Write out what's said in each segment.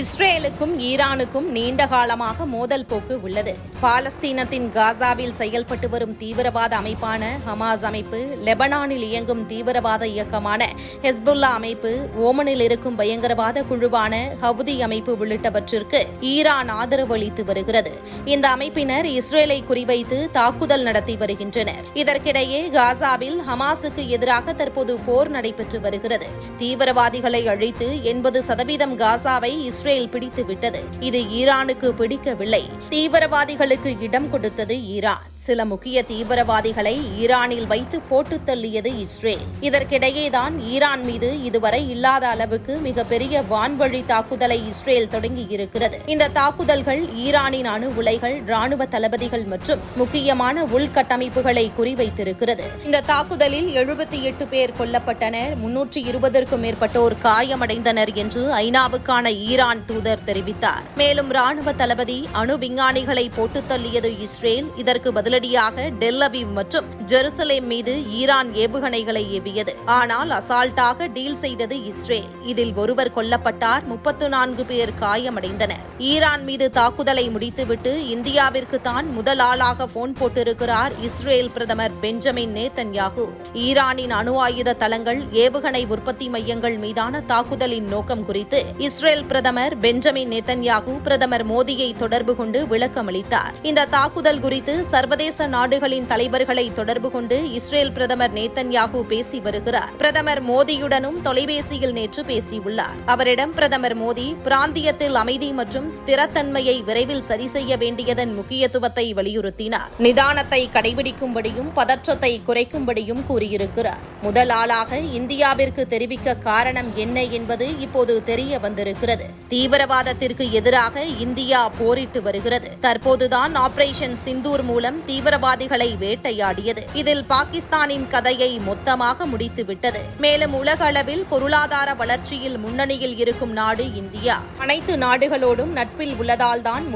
இஸ்ரேலுக்கும் ஈரானுக்கும் நீண்ட காலமாக மோதல் போக்கு உள்ளது. பாலஸ்தீனத்தின் காசாவில் செயல்பட்டு வரும் தீவிரவாத அமைப்பான ஹமாஸ் அமைப்பு லெபனானில் இயங்கும் தீவிரவாத இயக்கமான ஹெஸ்புல்லா அமைப்பு ஓமனில் இருக்கும் பயங்கரவாத குழுவான ஹவுதி அமைப்பு உள்ளிட்டவற்றிற்கு ஈரான் ஆதரவு அளித்து வருகிறது. இந்த அமைப்பினர் இஸ்ரேலை குறிவைத்து தாக்குதல் நடத்தி வருகின்றனர். இதற்கிடையே காசாவில் ஹமாஸுக்கு எதிராக தற்போது போர் நடைபெற்று வருகிறது. தீவிரவாதிகளை அழித்து எண்பது சதவீதம் காசாவை இஸ்ரேல் பிடித்து விட்டது இது ஈரானுக்கு பிடிக்கவில்லை. தீவிரவாதிகளுக்கு இடம் கொடுத்தது ஈரான். சில முக்கிய தீவிரவாதிகளை ஈரானில் வைத்து போட்டு தள்ளியது இஸ்ரேல். இதற்கிடையேதான் ஈரான் மீது இதுவரை இல்லாத அளவுக்கு மிகப்பெரிய வான்வழி தாக்குதலை இஸ்ரேல் தொடங்கியிருக்கிறது. இந்த தாக்குதல்கள் ஈரானின் அணு உலைகள் ராணுவ தளபதிகள் மற்றும் முக்கியமான உள்கட்டமைப்புகளை குறிவைத்திருக்கிறது. இந்த தாக்குதலில் எழுபத்தி எட்டு பேர் கொல்லப்பட்டனர். முன்னூற்றி இருபதற்கும் மேற்பட்டோர் காயமடைந்தனர் என்று ஐநாவுக்கான ஈரான் ஈரான் தூதர் தெரிவித்தார். மேலும் ராணுவ தளபதி அணு விஞ்ஞானிகளை போட்டுத் தள்ளியது இஸ்ரேல். இதற்கு பதிலடியாக டெல் மற்றும் ஜெருசலேம் மீது ஈரான் ஏவுகணைகளை ஏவியது. ஆனால் அசால்ட்டாக டீல் செய்தது இஸ்ரேல். இதில் ஒருவர் கொல்லப்பட்டார். முப்பத்து நான்கு பேர் காயமடைந்தனர். ஈரான் மீது தாக்குதலை முடித்துவிட்டு இந்தியாவிற்கு தான் முதல் ஆளாக போன் போட்டிருக்கிறார் இஸ்ரேல் பிரதமர் பெஞ்சமின் நேத்தன்யாகு ஈரானின் அணு ஆயுத தளங்கள் ஏவுகணை உற்பத்தி மையங்கள் மீதான தாக்குதலின் நோக்கம் குறித்து இஸ்ரேல் பிரதமர் பெஞ்சமின் நேத்தன்யாகு பிரதமர் மோடியை தொடர்பு கொண்டு விளக்கமளித்தார் இந்த தாக்குதல் குறித்து சர்வதேச நாடுகளின் தலைவர்களை தொடர்பு கொண்டு இஸ்ரேல் பிரதமர் நேத்தன்யாகு பேசி வருகிறார். பிரதமர் மோடியுடனும் தொலைபேசியில் நேற்று பேசியுள்ளார். அவரிடம் பிரதமர் மோடி பிராந்தியத்தில் அமைதி மற்றும் ஸ்திரத்தன்மையை விரைவில் சரி செய்ய வேண்டியதன் முக்கியத்துவத்தை வலியுறுத்தினார். நிதானத்தை கடைபிடிக்கும்படியும் பதற்றத்தை குறைக்கும்படியும் கூறியிருக்கிறார். முதல் ஆளாக இந்தியாவிற்கு தெரிவிக்க காரணம் என்ன என்பது இப்போது தெரிய வந்திருக்கிறது. தீவிரவாதத்திற்கு எதிராக இந்தியா போரிட்டு வருகிறது. தற்போதுதான் ஆபரேஷன் சிந்தூர் மூலம் தீவிரவாதிகளை வேட்டையாடியது. இதில் பாகிஸ்தானின் கதையை மொத்தமாக முடித்துவிட்டது. மேலும் உலக அளவில் பொருளாதார வளர்ச்சியில் முன்னணியில் இருக்கும் நாடு இந்தியா. அனைத்து நாடுகளோடும் நட்பில் உள்ளதால் தான்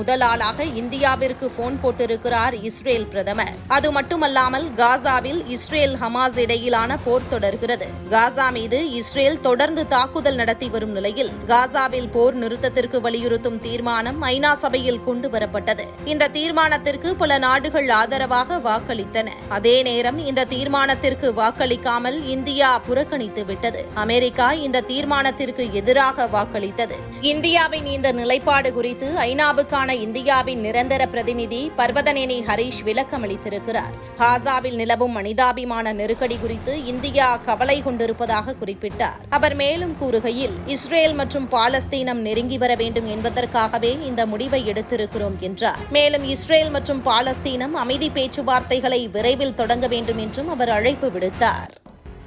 இந்தியாவிற்கு போன் போட்டிருக்கிறார் இஸ்ரேல் பிரதமர். அது மட்டுமல்லாமல் காசாவில் இஸ்ரேல் ஹமாஸ் இடையிலான போர் தொடர்கிறது. காசா மீது இஸ்ரேல் தொடர்ந்து தாக்குதல் நடத்தி வரும் நிலையில் காசாவில் போர் நிறுத்தத்திற்கு வலியுறுத்தும் தீர்மானம் ஐநா சபையில் கொண்டு வரப்பட்டது. இந்த தீர்மானத்திற்கு பல நாடுகள் ஆதரவாக வாக்களித்தன. அதே நேரம் இந்த தீர்மானத்திற்கு வாக்களிக்காமல் இந்தியா புறக்கணித்து விட்டது. அமெரிக்கா இந்த தீர்மானத்திற்கு எதிராக வாக்களித்தது. இந்தியாவின் இந்த நிலைப்பாடு குறித்து ஐநாவுக்கான இந்தியாவின் நிரந்தர பிரதிநிதி பர்வதனேனி ஹரீஷ் விளக்கமளித்திருக்கிறார். காசாவில் நிலவும் மனிதாபிமான நெருக்கடி குறித்து இந்தியா கவலை கொண்டிருப்பதாக குறிப்பிட்டார். அவர் மேலும் கூறுகையில் இஸ்ரேல் மற்றும் பாலஸ்தீனம் நெருங்கி வர வேண்டும் என்பதற்காகவே இந்த முடிவை எடுத்திருக்கிறோம் என்றார். மேலும் இஸ்ரேல் மற்றும் பாலஸ்தீனம் அமைதி பேச்சுவார்த்தைகளை விரைவில் தொடங்க வேண்டும் என்றும் அவர் அழைப்பு விடுத்தார்.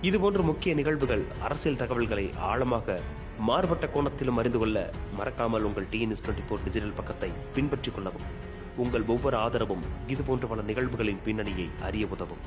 இதுபோன்ற முக்கிய நிகழ்வுகள் அரசியல் தகவல்களை ஆழமாக மாறுபட்ட கோணத்திலும் அறிந்து கொள்ள மறக்காமல் உங்கள் டிஎன்எஸ் டுவெண்ட்டி ஃபோர் டிஜிட்டல் பக்கத்தை பின்பற்றிக் கொள்ளவும் உங்கள் ஒவ்வொரு ஆதரவும் இதுபோன்ற பல நிகழ்வுகளின் பின்னணியை அறிய உதவும்.